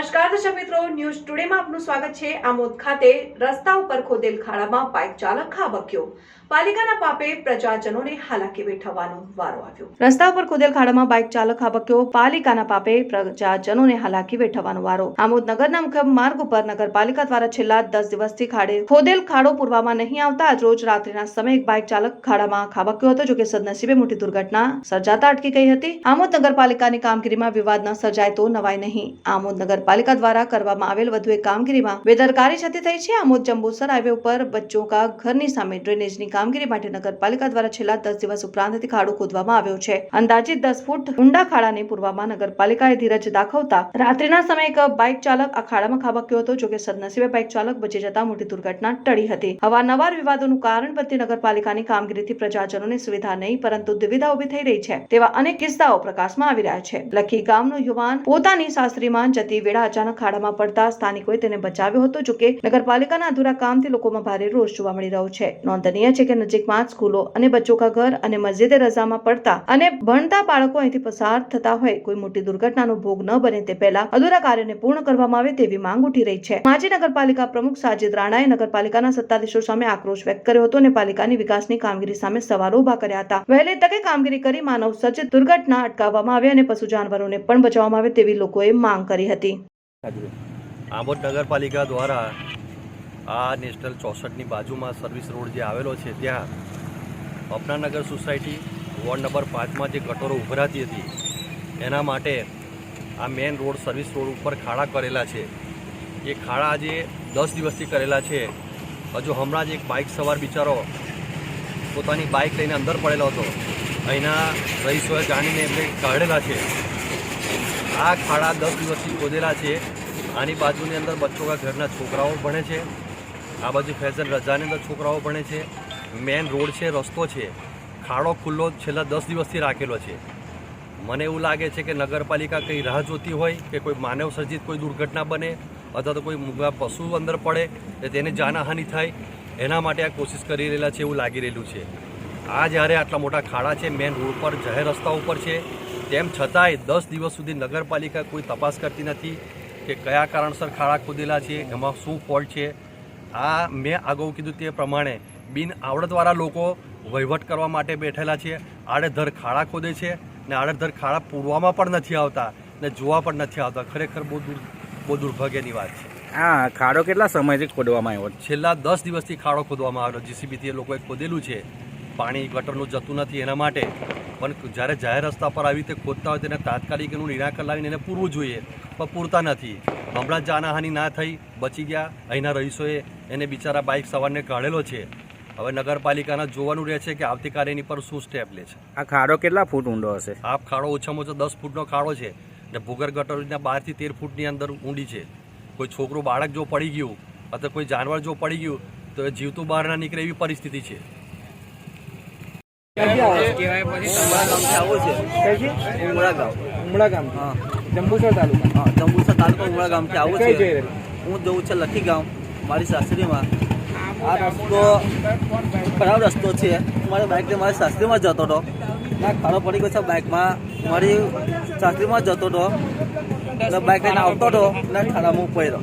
નમસ્કાર, દર્શક મિત્રો. ન્યૂઝ ટુડેમાં આપનું સ્વાગત છે. આમોદ ખાતે રસ્તા ઉપર ખોદેલ ખાડામાં બાઇક ચાલક ખાબક્યો. પાલિકાના પાપે પ્રજાજનોને હાલાકી વેઠવવાનો વારો આવ્યો. રસ્તા ખોદેલ ખાડામાં બાઇક ચાલક ખાબક્યો પાલિકાના પાપે પ્રજાજનોને હાલાકી વેઠવવાનો વારો. આમોદ મુખ્ય માર્ગ ઉપર નગરપાલિકા દ્વારા છેલ્લા દસ દિવસથી ખાડે ખોદેલ ખાડો પૂરવામાં નહીં આવતા. આજ રોજ રાત્રિના સમયે એક બાઇક ચાલક ખાડામાં ખાબક્યો હતો, જોકે સદનસીબે મોટી દુર્ઘટના સર્જાતા અટકી ગઈ હતી. આમોદ નગરપાલિકાની કામગીરીમાં વિવાદ ન સર્જાય તો નવાય નહીં. આમોદ નગરપાલિકા દ્વારા કરવામાં આવેલ વધુ એક કામગીરીમાં બેદરકારી છતી થઈ છે. આમોદ જંબુસર હાઈવે ઉપર બચ્ચો કા ઘરની સામે ડ્રેનેજની કામગીરી માટે નગરપાલિકા દ્વારા છેલ્લા દસ દિવસ ઉપરાંતથી ખાડો ખોદવામાં આવ્યો છે. અંદાજિત દસ ફૂટ ઊંડા ખાડાને પૂરવામાં નગરપાલિકાએ ધીરજ દાખવતા રાત્રિના સમયે એક બાઇક ચાલક આ ખાડામાં ખાબક્યો હતો જોકે સદનસીબે બાઇક ચાલક બચી જતા મોટી દુર્ઘટના ટળી હતી. અવારનવાર વિવાદોનું કારણ બનતી નગરપાલિકાની કામગીરીથી પ્રજાજનોને સુવિધા નહીં, પરંતુ દુવિધા ઊભી થઈ રહી છે, તેવા અનેક કિસ્સાઓ પ્રકાશમાં આવી રહ્યા છે. લખી ગામનો યુવાન પોતાની સાસરીમાં જતી વેળા અચાનક ખાડામાં પડતા સ્થાનિકોએ તેને બચાવ્યો હતો જોકે નગરપાલિકાના અધૂરા કામથી લોકોમાં ભારે રોષ જોવા મળી રહ્યો છે. નોંધનીય છે કે નજીકમાં જ સ્કૂલો અને બચ્ચો કા ઘર અને મસ્જિદે રજામાં પડતા અને ભણતા બાળકો અહીંથી પસાર થતા હોય. કોઈ મોટી દુર્ઘટનાનો ભોગ ન બને તે પહેલા અધૂરા કાર્યને પૂર્ણ કરવામાં આવે તેવી માંગ ઉઠી રહી છે. માજી નગરપાલિકા પ્રમુખ સાજિદ રાણાએ નગરપાલિકાના સત્તાધીશો સામે આક્રોશ વ્યક્ત કર્યો હતો અને પાલિકાની વિકાસની કામગીરી સામે સવાલો ઊભા કર્યા હતા. વહેલી તકે કામગીરી કરી માનવ સર્જિત દુર્ઘટના અટકાવવામાં આવે અને પશુ જાનવરોને પણ બચાવવામાં આવે તેવી લોકોએ માંગ કરી હતી. આંબોદ નગરપાલિકા દ્વારા આ નેશનલ ચોસઠની બાજુમાં સર્વિસ રોડ જે આવેલો છે, ત્યાં અપનાનગર સોસાયટી વોર્ડ નંબર પાંચમાં જે ગટોરો ઉભરાતી હતી, એના માટે આ મેઇન રોડ, સર્વિસ રોડ ઉપર ખાડા કરેલા છે. એ ખાડા આજે દસ દિવસથી કરેલા છે. હજુ હમણાં જ એક બાઇક સવાર બિચારો પોતાની બાઇક લઈને અંદર પડેલો હતો. અહીંના રહીશોએ જાણીને એમને કાઢેલા છે. આ ખાડા દસ દિવસથી ખોદેલા છે. આની બાજુની અંદર બચ્ચોગા ઘરના છોકરાઓ ભણે છે. આ બાજુ ફેશન રજાની અંદર છોકરાઓ ભણે છે. મેન રોડ છે, રસ્તો છે. ખાડો ખુલ્લો છેલ્લા દસ દિવસથી રાખેલો છે. મને એવું લાગે છે કે નગરપાલિકા કંઈ રાહ જોતી હોય કે કોઈ માનવ સર્જિત કોઈ દુર્ઘટના બને અથવા તો કોઈ મૂંગા પશુ અંદર પડે તો તેને જાનહાનિ થાય, એના માટે આ કોશિશ કરી રહેલા છે એવું લાગી રહેલું છે. આ જ્યારે આટલા મોટા ખાડા છે, મેન રોડ પર, જાહેર રસ્તા ઉપર છે, તેમ છતાંય દસ દિવસ સુધી નગરપાલિકા કોઈ તપાસ કરતી નથી કે કયા કારણસર ખાડા ખોદેલા છે, એમાં શું ફોલ્ટ છે આ મેં અગાઉ કીધું તે પ્રમાણે બિન આવડતવાળા લોકો વહીવટ કરવા માટે બેઠેલા છે. આડેધર ખાડા ખોદે છે ને આડેધર ખાડા પૂરવામાં પણ નથી આવતા ને જોવા પણ નથી આવતા. ખરેખર બહુ દુર બહુ દુર્ભાગ્યની વાત છે. હા ખાડો કેટલા સમયથી ખોદવામાં આવ્યો? છેલ્લા દસ દિવસથી ખાડો ખોદવામાં આવ્યો. જીસીબીથી એ લોકોએ ખોદેલું છે. પાણી ગટરનું જતું નથી એના માટે. પણ જ્યારે જાહેર રસ્તા પર આવી રીતે ખોદતા હોય તેને તાત્કાલિક એનું નિરાકરણ લાવીને એને પૂરવું જોઈએ પણ પૂરતા નથી. હમણાં જ જાનહાનિ ના થઈ બચી ગયા. અહીંના રહીશોએ એને બિચારા બાઇક સવારને કાઢેલો છે. હવે નગરપાલિકાના જોવાનું રહે છે કે આવતીકાલે એની પર શું સ્ટેપ લે છે. આ ખાડો કેટલા ફૂટ ઊંડો હશે? આ ખાડો ઓછામાં ઓછો દસ ફૂટનો ખાડો છે ને ભૂગર ગટરના બારથી તેર ફૂટની અંદર ઊંડી છે. કોઈ છોકરું બાળક જો પડી ગયું અથવા કોઈ જાનવર જો પડી ગયું તો એ જીવતું બહાર ના નીકળે એવી પરિસ્થિતિ છે. ઉમળા ગામ. હા. જંબુસર તાલુકા. હા જંબુસર તાલુકા ઉમરા ગામથી આવું છે. હું જવું છે લખી ગામ મારી સાસરીમાં. આ રસ્તો ખરાબ રસ્તો છે. મારી બાઇકને મારી સાસરીમાં જતો હતો. ના ખાડો પડી ગયો છે બાઇકમાં મારી સાસરીમાં જતો હતો. બાઇક લઈને આવતો હતો ને ખાડામાં પડ્યો.